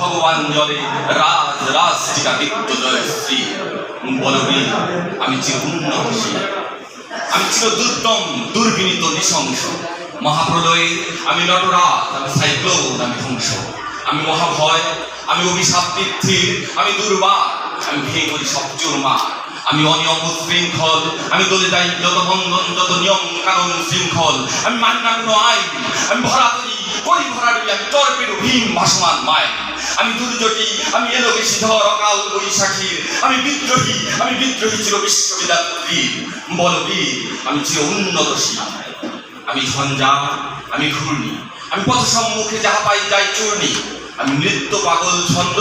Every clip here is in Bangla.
ভগবান জলে রাজ রাজ টিকা দীপ্ত জয় শ্রী বলবীর আমি চির উন্নতশীল আমি চির দুর্দম দুর্বিনীত, নৃশংস। মহাপ্রলয়ে আমি নটরাজ, আমি সাইক্লোন, আমি ধ্বংস। আমি মহাভয়, আমি অভিশাপ বৃদ্ধির আমি দুর্বার, আমি ভেঙে করি সব চোরমার আমি অনিয়ম উশৃঙ্খল আমি দলে যাই যত বন্ধন যত নিয়ম কানুন শৃঙ্খল। আমি মানি না কোনো আইন, আমি ভরা করি করি ভরাডি আমি চরপের ভীম ভাসমান মায় আমি দুর্যোগী, আমি এলো বেশি ধর অকাল বৈশাখীর। আমি বিদ্রোহী আমি বিদ্রোহী চির বিশ্ববিদ্যার্থী বলবীর আমি চির উন্নতশীল আমি ঝঞ্ঝা আমি ঘূর্ণি। আমি পথ সম্মুখে যাহা পাই যাই চূর্ণি। আমি নৃত্য পাগল ছন্দ,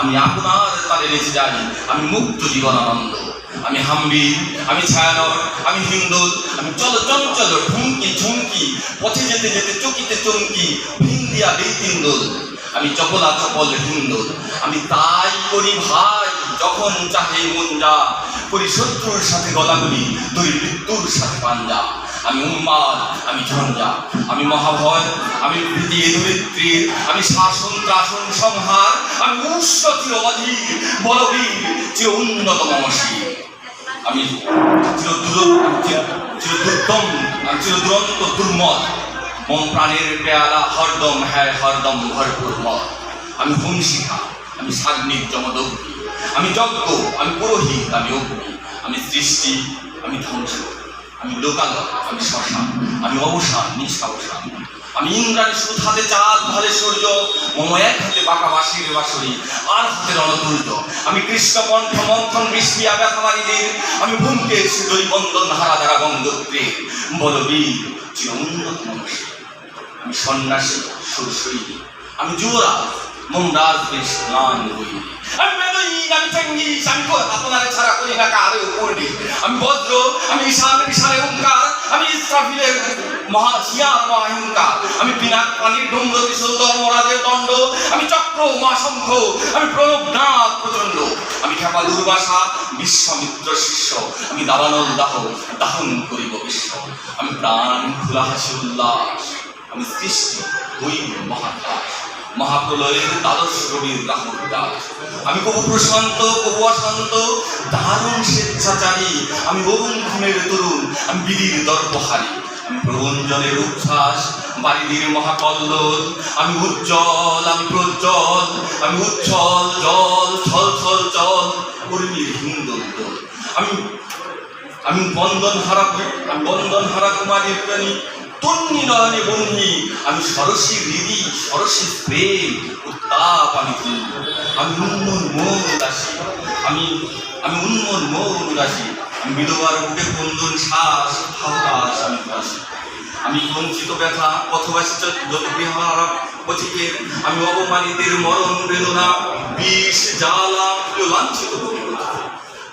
আমি আপনার তালে নেচে যাই। আমি মুক্ত জীবনানন্দ আমি হাম্বির আমি ছায়ানর আমি হিন্দোল। আমি চল চঞ্চল ঠুমকি ঝুমকি, পথে যেতে যেতে চকিতে চমকি ভিন্দিয়া বেতিন্দোল। আমি চপলা চপল হিন্দোল আমি তাই করি ভাই, যখন চাহে মন যা করি শত্রুর সাথে গলাগলি তুই মৃত্যুর সাথে পাঞ্জা। আমি উন্মাদ আমি ঝঞ্ঝা। আমি মহাভয়, আমি ভীতি আমি শাসন, ত্রাসন, সংহার। আমি উষ্ণতির অধীর, বলবীর, চির উন্নত মমশী আমি চির চির- চির দুর্দম আমি চির দুরন্ত দুর্মত। মম প্রাণের পেয়ালা হরদম, হ্যায় হরদম, ভরপুর মত আমি ভূমিশিখা আমি সাগ্নিক জমদগ্নি আমি যজ্ঞ, আমি পুরোহিত, আমি অগ্নি। আমি সৃষ্টি, আমি ধ্বংস। আমি লোকালয়, আমি শ্মশান। আমি অবসান, নিঃসাবসান। আমি ইন্দ্রাণী সুদ হাতে চাঁদ ধরে সূর্য, মম এক হাতে বাঁকা বাঁশির বাঁশরি, আর হাতে রণতুর্য। আমি কৃষ্ণ কণ্ঠ, মন্থন বৃষ্টিয়া ব্যথামারীদের আমি ভূমকেশ দই বন্দন হারা দ্বারা গঙ্গোত্রে বলবীর চির উন্নত মানুষ আমি সন্ন্যাসী সুরসৈনী আমি যুবরাজ মমরাজ বেশ গান বই আমি বেদইন, আমি চেঙ্গিস, আমি আপনারে ছাড়া করি না কারে উপরনি আমি বজ্র আমি ঈশান বিশালে ওঙ্কার আমি ইসরাফিলের মহা শিয়ার মহাহিঙ্কার আমি পিনাক পানির ডুম্র কিশোর ধর্মরাজের দণ্ড। আমি চক্র মা শঙ্খ আমি প্রণব নাথ প্রচণ্ড। আমি খেপা দুর্বাসা, বিশ্বামিত্র শিষ্য। আমি দাবানল দাহ, দাহন করিব বিশ্ব। আমি প্রাণ, খোলা হাসি, উল্লাস। আমি সৃষ্টি হই মহাকাশ। মহাপ্রলয়ের দ্বাদশ রবির রাহুল দাস আমি কবু প্রশান্ত, কবু অশান্ত, দারুণ স্বেচ্ছাচারী। আমি অরুণ খুনের তরুণ, আমি বিধির দর্পহারী। আমি প্রবঞ্জনের উচ্ছ্বাস বাড়িদির মহাকল্লোল। আমি উজ্জ্বল, আমি প্রজ্জ্বল, আমি উচ্ছল জল, ছল ছল, চল, কর্মীর হিন্দোল দোল। আমি আমি বন্দন হারা আমি বন্দন হারা কুমারীর প্রাণী তন্নি নয়নে বন্যি আমি সরসী হৃদি, সরসী প্রেম, উত্তাপ আমি তুল্য আমি উন্মন মন উদাসী, আমি আমি উন্মন মন উদাসী। আমি বিধবার বুকে বন্দন শ্বাস হাতাস আমি উদাসী। আমি বঞ্চিত ব্যথা পথবাসী যত বিহারা পথিকের আমি অবমানিতের মরণ বেদনা, বিষ, জ্বালা লাঞ্ছিত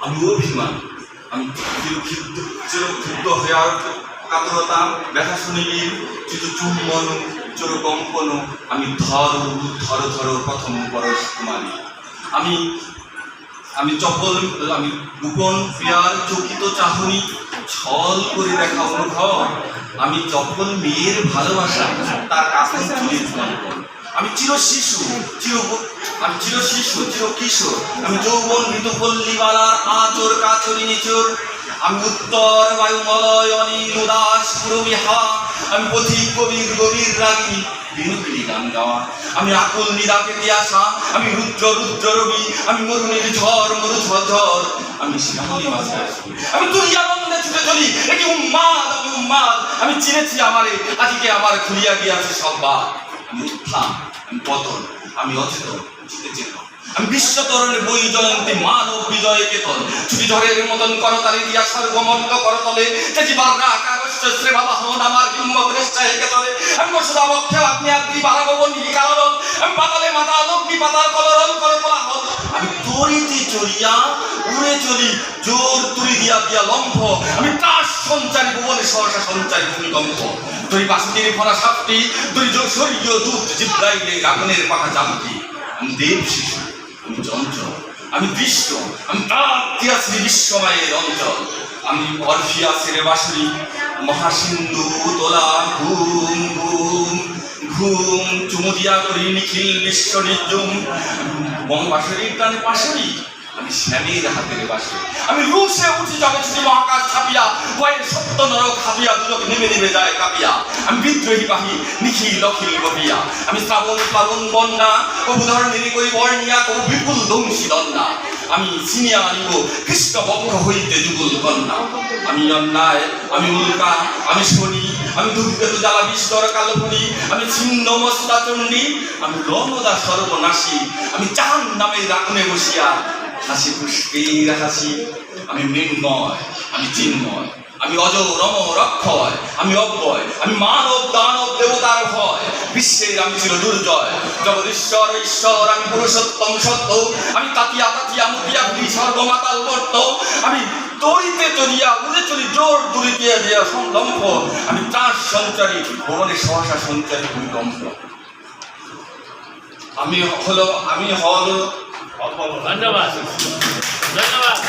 আমি অভিমান, আমি চিরক্ষিপ্ত চিরক্ষিপ্ত হয়ে আর কাতরতা ব্যথা শুনিবি চিত চুম্বন, চির কম্পন, আমি ধর ধর ধর, প্রথম পরশ কুমারী। আমি আমি চপল আমি গোপন প্রিয়ার চকিত চাহনি, ছল করে দেখা অনুভব। আমি চপল মেয়ের ভালোবাসা, তার কাছে কম্পন আমি চির শিশু, চির আমি চির শিশু, চির কিশোর। আমি যৌবন ঋতুপল্লীবালার আচর, কাচরি নিচর। আমি উত্তর বায়ুমলয় অনিল উদাস পুরবিহা আমি পথিক কবির গভীর রাগী বিনোদিনী গান গাওয়া আমি আকুল নিদাকে দিয়াশা আমি রুদ্র রুদ্র রবি, আমি মরুণের ঝড় মরু ঝড়। আমি শ্যামলী মাঝে আমি তুই আনন্দে ছুটে চলি, এটি উন্মাদ, আমি উন্মাদ। আমি চিনেছি আমারে, আজকে আমার খুলিয়া গিয়াছে সব বা উত্থান আমি পতন, আমি অচেতন চেতন আমি বিশ্বতরণের বই জয়ন্তী, মানব বিজয় কেতন। ছুটি ঝড়ের মতন দিয়া সর্বমন্ত আমার কেতলে। আমি আপনি আপনি বাড়াবো নিকালন আমি পাতালে মাথা লগ্নি পাতাল কলরল করে তোলা হল আমি তরিতে চলিয়া উড়ে চলি, জোর তুলি দিয়া দিয়া লম্ফ। আমি তার সঞ্চারী ভুবনে সহসা সঞ্চারী ভূমিকম্প। তুই বাসুটির ভরা সাপটি তুই শরীয় দুধ জিব্রাইলে আগুনের পাখা জামটি আমি দেব শিশু, আমি চঞ্চল, আমি বিশ্ব আমি তাত্যাশ্রী বিশ্বময়ের অঞ্চল। আমি অরফিয়াসের বাসুরি মহাসিন্ধু তোলা ঘুম ঘুম ঘুম চুমুদিয়া করি নিখিল বিশ্ব নির্জুম বঙ্গবাসরীর টানে পাশরি আমি শ্যামের হাতের বাসি আমি রুশে উঠি জগে ছুটি মহাকাশ ছাপিয়া ভয়ে সত্য নরক হাবিয়া দুজক নেমে নেমে যায় কাঁপিয়া। আমি বিদ্রোহী বাহি, নিখিল, অখিল বহিয়া। আমি শ্রাবণ পাবন বন্যা, কবু ধরনের করি বর্ণিয়া কবু বিপুল দংশী দন্যা আমি চিনিয়া আনিব, কৃষ্ণ বক্ষ হইতে যুগল কন্যা। আমি অন্যায়, আমি উল্কা, আমি শনি, আমি দুর্গেতু জ্বালা বিস্তর কালফনি আমি ছিন্ন মস্তা চণ্ডী, আমি রণদা সর্বনাশী। আমি চান নামে রাগুনে বসিয়া হাসি পুষ্পের হাসি, আমি মৃন্ময়, আমি চিন্ময়, আমি অজ রম রক্ষয়, আমি অব্যয়, আমি মানব দানব দেবতার ভয় বিশ্বের আমি ছিল দুর্জয়, জগদীশ্বর, ঈশ্বর, আমি পুরুষোত্তম সত্য, আমি তাতিয়া তাতিয়া মুতিয়া ভুলি সর্বমাতাল বর্ত আমি তরিতে চলিয়া উড়ে চলি জোর দূরে দিয়া দিয়া সংলম্ফ আমি ত্রাস সঞ্চারী, ভবনে সহসা সঞ্চারী ভূমিকম্প। আমি হলো আমি হলো 拦着吧拦着吧